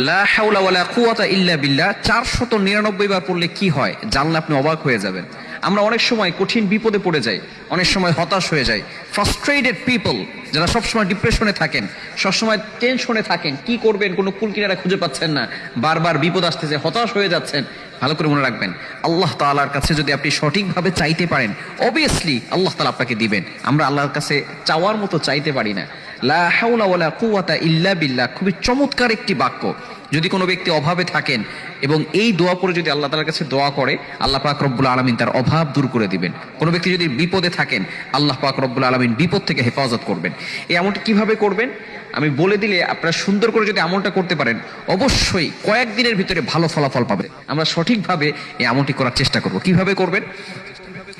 বিল্লাহ 499 বার পড়লে কি হয়? জানলে আপনি অবাক হয়ে যাবেন। আমরা অনেক সময় কঠিন বিপদে পড়ে যাই, অনেক সময় হতাশ হয়ে যাই। ফ্রাস্ট্রেটেড পিপল যারা সবসময় ডিপ্রেশনে থাকেন, সবসময় টেনশনে থাকেন, কি করবেন, কোনো কুলকিনারা খুঁজে পাচ্ছেন না, বারবার বিপদ আসতেছে হতাশ হয়ে যাচ্ছেন, ভালো করে মনে রাখবেন, আল্লাহ তাআলার কাছে যদি আপনি সঠিকভাবে চাইতে পারেন অবভিয়াসলি আল্লাহ তালা আপনাকে দিবেন। আমরা আল্লাহর কাছে চাওয়ার মতো চাইতে পারি না। লা হাওলা কুওয়াতা ইল্লা বিল্লাহ। খুবই চমৎকার একটি বাক্য। যদি কোনো ব্যক্তি অভাবে থাকেন এবং এই দোয়া পরে যদি আল্লাহ তাআলার কাছে দোয়া করে, আল্লাহ পাক রব্বুল আলামিন তার অভাব দূর করে দিবেন। কোনো ব্যক্তি যদি বিপদে থাকেন, আল্লাহ পাক রব্বুল আলামিন বিপদ থেকে হেফাজত করবেন। এই এমনটি কীভাবে করবেন? আমি বলে দিলে আপনারা সুন্দর করে যদি আমলটা করতে পারেন, অবশ্যই কয়েকদিনের ভিতরে ভালো ফলাফল পাবে আমরা সঠিকভাবে এই আমলটি করার চেষ্টা করব। কীভাবে করবেন?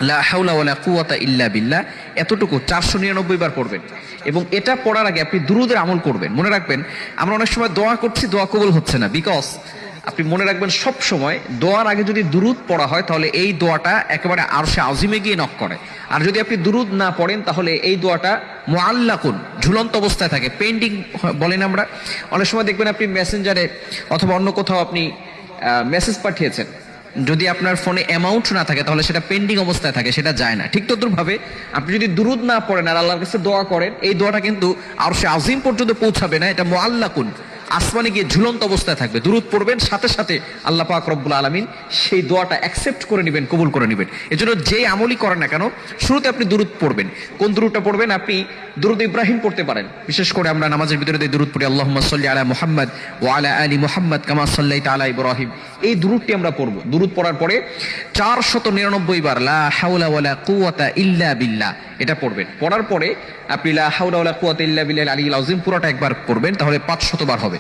ইল্লা এতটুকু চারশো নিরানব্বই বার পড়বেন। এবং এটা পড়ার আগে আপনি দুরুদের আমল করবেন। মনে রাখবেন, আমরা অনেক সময় দোয়া করছি, দোয়া কবল হচ্ছে না। বিকজ আপনি মনে রাখবেন, সব সময় দোয়ার আগে যদি দুরুদ পড়া হয়, তাহলে এই দোয়াটা একেবারে আরশে আজিমে গিয়ে নক করে। আর যদি আপনি দুরুদ না পড়েন, তাহলে এই দোয়াটা মোয়াল্লাকুন ঝুলন্ত অবস্থায় থাকে। পেন্ডিং বলেন আমরা। অনেক সময় দেখবেন আপনি মেসেঞ্জারে অথবা অন্য কোথাও আপনি মেসেজ পাঠিয়েছেন। যদি আপনার ফোনে অ্যামাউন্ট না থাকে, তাহলে সেটা পেন্ডিং অবস্থায় থাকে, সেটা যায় না। ঠিক তদ্রুপভাবে আপনি যদি দুরুদ না পড়েন আর আল্লাহর কাছে দোয়া করেন, এই দোয়াটা কিন্তু আর সে আজিম পর্যন্ত পৌঁছাবে না, এটা মোয়াল্লাকুন আসমানে গিয়ে ঝুলন্ত অবস্থায় থাকবে। দুরুদ পড়বেন, সাথে সাথে আল্লাহ পাক রব্বুল আলমিন সেই দোয়াটা অ্যাকসেপ্ট করে নেবেন, কবুল করে নেবেন। এজন্য যে আমলই করেন না কেন, শুরুতে আপনি দুরুদ পড়বেন। কোন দুরুদটা পড়বেন? আপনি দুরুদ ইব্রাহিম পড়তে পারেন। বিশেষ করে আমরা নামাজের ভিতরে দিয়ে দুরুদ পড়ি আল্লাহ সাল্লি আলা মোহাম্মদ ও আলা আলী মোহাম্মদ কামা সাল্লাই তালা ইব্রাহিম। এই দুরুদটি আমরা পড়ব। দুরুদ পড়ার পরে চার শত নিরানব্বই বার লা হাওলা ওয়ালা কুওয়াতা ইল্লা বিল্লাহ এটা পড়বেন। পড়ার পরে আপনি লা হাওলা ওয়ালা কুওয়াতা ইল্লা বিল্লাহ আলিল আযীম পুরোটা একবার পড়বেন, তাহলে 500 বার হবে।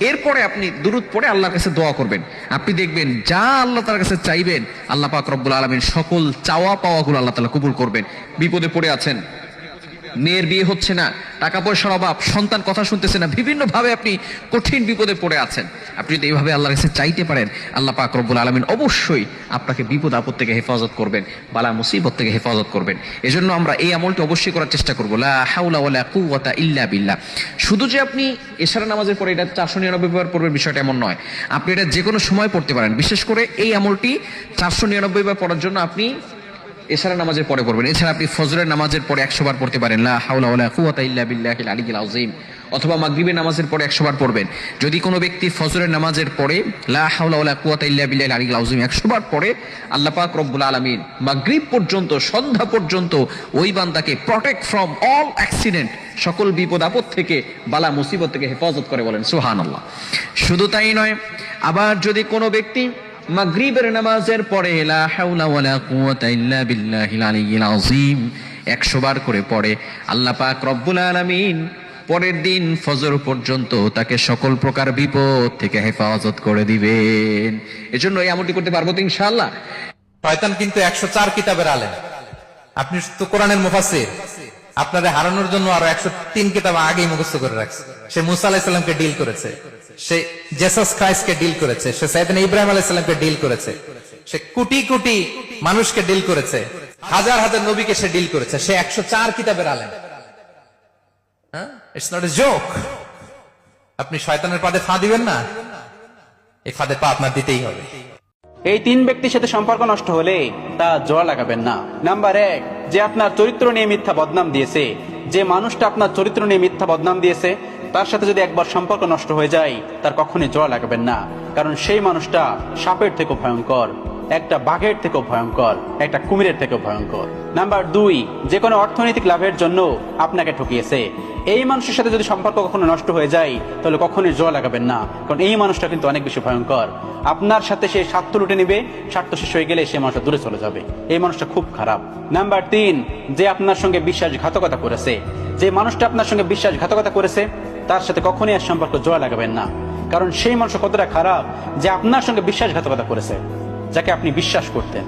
এরপরে আপনি দুরুদ পড়ে আল্লাহর কাছে দোয়া করবেন। আপনি দেখবেন যা আল্লাহ তার কাছে চাইবেন, আল্লাহ পাক রব্বুল আলামিন সকল চাওয়া পাওয়াগুলো আল্লাহ তালা কবুল করবেন। বিপদে পড়ে আছেন। মেয়ের বিয়ে হচ্ছে না টাকা পয়সার অভাব, সন্তান কথা শুনতেছে না বিভিন্ন ভাবে আপনি কঠিন বিপদে পড়ে আছেন। আপনি যদি এইভাবে আল্লাহর কাছে চাইতে পারেন, আল্লাহ পাক রব্বুল আলমিন অবশ্যই আপনাকে বিপদ আপদ থেকে হেফাজত করবেন, বালা মুসিবত থেকে হেফাজত করবেন। এজন্য আমরা এই আমলটি অবশ্যই করার চেষ্টা করব। কুওয়াতা ইল্লা বিল্লাহ। শুধু যে আপনি এশারা নামাজের পরে এটা চারশো নিরানব্বই বার পড়বেন, বিষয়টা এমন নয়। আপনি এটা যে কোনো সময় পড়তে পারেন। বিশেষ করে এই আমলটি চারশো নিরানব্বই বার পড়ার জন্য আপনি এছাড়া নামাজের পরে পড়বেন। এছাড়া আপনি ফজরের নামাজের পরে একশো বার পড়তে পারেন। লা অথবা মাগরিবের নামাজের পরে একশো বার পড়বেন। যদি কোনো ব্যক্তি ফজরের নামাজের পরে লা একশো বার পরে আল্লাহ পাক রব্বুল আলামিন মাগরিব পর্যন্ত, সন্ধ্যা পর্যন্ত ওই বান্দাকে প্রটেক্ট ফ্রম অল অ্যাক্সিডেন্ট সকল বিপদ আপদ থেকে, বালা মুসিবত থেকে হেফাজত করে বলেন। সুবহানাল্লাহ। শুধু তাই নয়, আবার যদি কোনো ব্যক্তি মাগরিবের নামাজের পরে লা হাওলা ওয়ালা কুওয়াতা ইল্লা বিল্লাহিল আলিয়্যিল আযীম 100 বার করে পড়ে আল্লাহ পাক রব্বুল আলামিন পরের দিন ফজর পর্যন্ত তাকে সকল প্রকার বিপদ থেকে হেফাজত করে দিবেন। এজন্য এই আমলটি করতে পারব তো ইনশাআল্লাহ। শয়তান কিন্তু একশো চার কিতাবের আলেন আপনি তো কোরআনের মুফাসির আপনারে হারানোর জন্য আরও একশো তিন কিতাব আগেই মুখস্থ করে রাখছে। সে মুসা আলাহিসাল্লামকে ডিল করেছে। সে জেসাস ডিল করেছে। সে সাইদিন ইব্রাহিম আলাইসাল্লামকে ডিল করেছে। সে মানুষকে ডিল করেছে। হাজার হাজার নবীকে সে ডিল করেছে। সে একশো চার কিতাবের আলেন হ্যাঁ? আপনি শয়তানের পাদে ফা দিবেন না। এই ফাঁদে পা আপনার দিতেই হবে। এই তিন ব্যক্তির সাথে সম্পর্ক নষ্ট হলে তা জোয়া লাগাবেন না। নাম্বার এক, যে আপনার চরিত্র নিয়ে মিথ্যা বদনাম দিয়েছে। যে মানুষটা আপনার চরিত্র নিয়ে মিথ্যা বদনাম দিয়েছে তার সাথে যদি একবার সম্পর্ক নষ্ট হয়ে যায়, তার কখনই জোয়া লাগাবেন না। কারণ সেই মানুষটা সাপের থেকেও ভয়ঙ্কর, একটা বাঘের থেকেও ভয়ঙ্কর, একটা কুমিরের থেকেও ভয়ঙ্কর। নাম্বার দুই, যে কোনো অর্থনৈতিক লাভের জন্য আপনাকে ঠকিয়েছে। এই মানুষের সাথে যদি সম্পর্ক কখনো নষ্ট হয়ে যায়, তাহলে কখনোই জোয়া লাগাবেন না। কারণ এই মানুষটা কিন্তু অনেক বেশি ভয়ঙ্কর। আপনার সাথে সে স্বার্থ লুটে নিবে, স্বার্থ শেষ হয়ে গেলে সে মানুষটা দূরে চলে যাবে। এই মানুষটা খুব খারাপ। নাম্বার তিন, যে আপনার সঙ্গে বিশ্বাসঘাতকতা করেছে। যে মানুষটা আপনার সঙ্গে বিশ্বাসঘাতকতা করেছে তার সাথে কখনই আর সম্পর্ক জোয়া লাগাবেন না। কারণ সেই মানুষ কতটা খারাপ যে আপনার সঙ্গে বিশ্বাসঘাতকতা করেছে, যাকে আপনি বিশ্বাস করতেন।